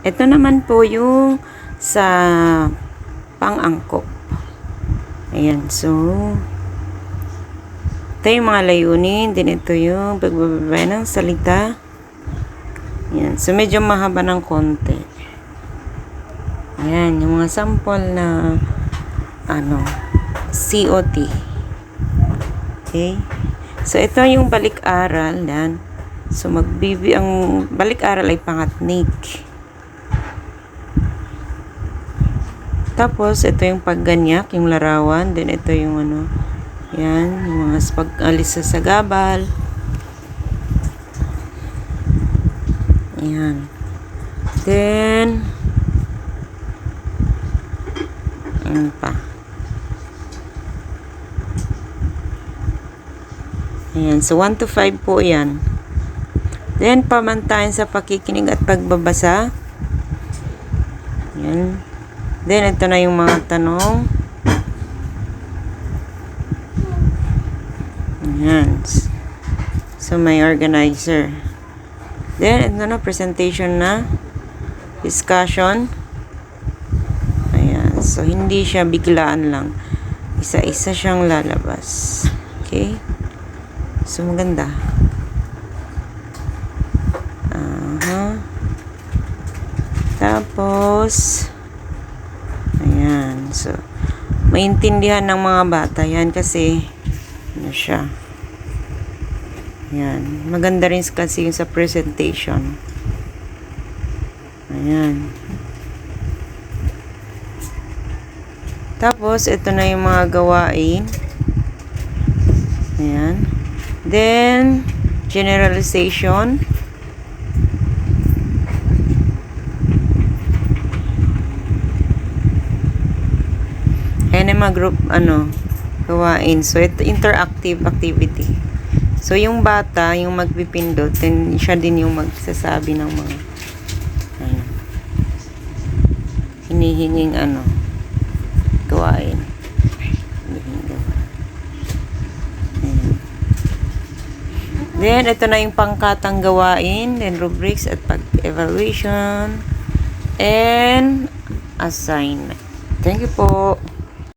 Ito naman po yung sa pang-angkop. Ayan, so ito yung mga layunin, din ito yung pagbababa ng salita. Ayan, so medyo mahaba ng konti. Ayan, yung mga sample na ano, COT. Okay? So, ito yung balik-aral. Yan. So, magbibi, ang balik-aral ay pangatnik. Tapos, ito yung pagganyak, yung larawan. Then, ito yung ano, yan, yung mga pag-alis sa sagabal. Yan. Then, ano pa? Ayan, so 1 to 5 po yan. Then, pamantayan sa pakikinig at pagbabasa. Ayan. Then, ito na yung mga tanong. Ayan. So, may organizer. Then, ito na, presentation na. Discussion. Ayan. So, hindi siya biglaan lang. Isa-isa siyang lalabas. Okay? So, maganda. Aha. Tapos, ayan. So, maintindihan ng mga bata yan kasi, ano siya. Ayan. Maganda rin kasi yung sa presentation. Ayan. Tapos, ito na yung mga gawain. Ayan. Then, generalization. Ayan mga group, ano, gawain. So, ito, interactive activity. So, yung bata, yung magpipindot, then siya din yung magsasabi ng mga, ano, hinihinging, ano, gawain. Then, ito na yung pangkatang gawain, then rubrics at pag-evaluation, and assignment. Thank you po.